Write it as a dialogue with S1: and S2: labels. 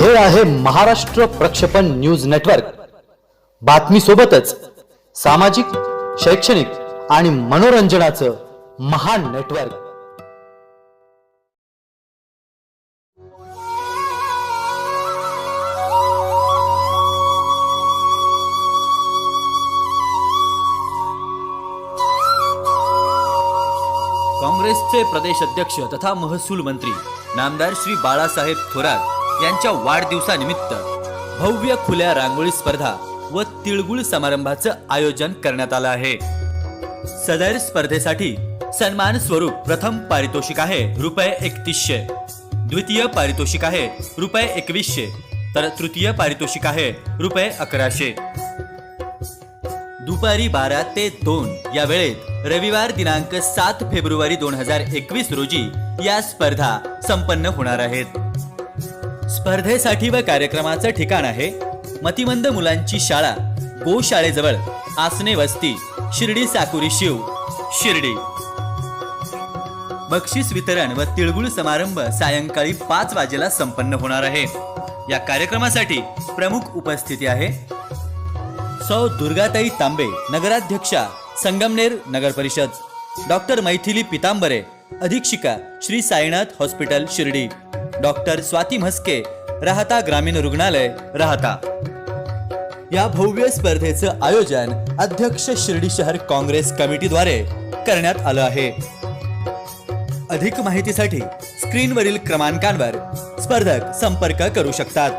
S1: हे आहे महाराष्ट्र प्रक्षेपण न्यूज नेटवर्क. बातमी सोबतच सामाजिक शैक्षणिक आणि मनोरंजनाचं महान नेटवर्क.
S2: काँग्रेसचे प्रदेश अध्यक्ष तथा महसूल मंत्री नामदार श्री बाळासाहेब थोरात यांच्या वाढदिवसानिमित्त भव्य खुल्या रांगोळी स्पर्धा व तिळगुळ समारंभाचं आयोजन करण्यात आलं आहे. सदर स्पर्धेसाठी सन्मान स्वरूप प्रथम पारितोषिक आहे रुपये एकतीसशे द्वितीय पारितोषिक आहे रुपये एकवीसशे तर तृतीय पारितोषिक आहे रुपये अकराशे. दुपारी बारा ते दोन या वेळेत रविवार दिनांक सात फेब्रुवारी दोन हजार एकवीस रोजी या स्पर्धा संपन्न होणार आहेत. स्पर्धेसाठी व कार्यक्रमाचं ठिकाण आहे मतिमंद मुलांची शाळा गोशाळेजवळ आसने वस्ती शिर्डी साकुरी शिव शिर्डी. बक्षीस वितरण व तिळगुळ समारंभ सायंकाळी पाच वाजेला संपन्न होणार आहे. या कार्यक्रमासाठी प्रमुख उपस्थिती आहे सौ दुर्गाताई तांबे नगराध्यक्षा संगमनेर नगर परिषद डॉक्टर मैथिली पितांबरे अधीक्षिका श्री साईनाथ हॉस्पिटल शिर्डी. डॉक्टर स्वाती म्हस्के राहता ग्रामीण रुग्णालय राहता. या भव्य स्पर्धेचं आयोजन अध्यक्ष शिर्डी शहर काँग्रेस कमिटीद्वारे करण्यात आलं आहे. अधिक माहितीसाठी स्क्रीनवरील क्रमांकांवर स्पर्धक संपर्क करू शकतात.